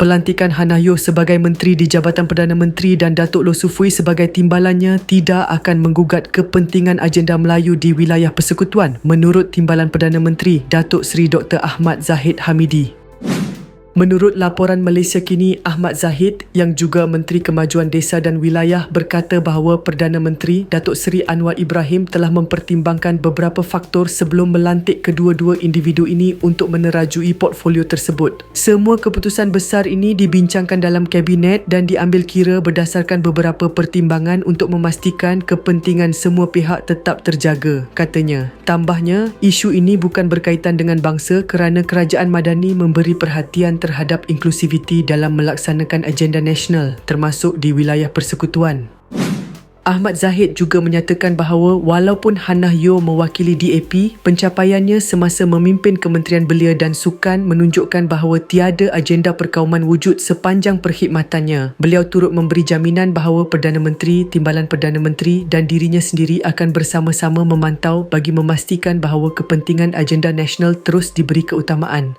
Pelantikan Hannah Yoh sebagai Menteri di Jabatan Perdana Menteri dan Datuk Loh Sufui sebagai timbalannya tidak akan menggugat kepentingan agenda Melayu di wilayah persekutuan menurut Timbalan Perdana Menteri Datuk Seri Dr. Ahmad Zahid Hamidi. Menurut laporan Malaysia Kini, Ahmad Zahid yang juga Menteri Kemajuan Desa dan Wilayah berkata bahawa Perdana Menteri Datuk Seri Anwar Ibrahim telah mempertimbangkan beberapa faktor sebelum melantik kedua-dua individu ini untuk menerajui portfolio tersebut. Semua keputusan besar ini dibincangkan dalam kabinet dan diambil kira berdasarkan beberapa pertimbangan untuk memastikan kepentingan semua pihak tetap terjaga, katanya. Tambahnya, isu ini bukan berkaitan dengan bangsa kerana kerajaan madani memberi perhatian terhadap inklusiviti dalam melaksanakan agenda nasional termasuk di wilayah persekutuan. Ahmad Zahid juga menyatakan bahawa walaupun Hannah Yo mewakili DAP, pencapaiannya semasa memimpin Kementerian Belia dan Sukan menunjukkan bahawa tiada agenda perkauman wujud sepanjang perkhidmatannya. Beliau turut memberi jaminan bahawa Perdana Menteri, Timbalan Perdana Menteri dan dirinya sendiri akan bersama-sama memantau bagi memastikan bahawa kepentingan agenda nasional terus diberi keutamaan.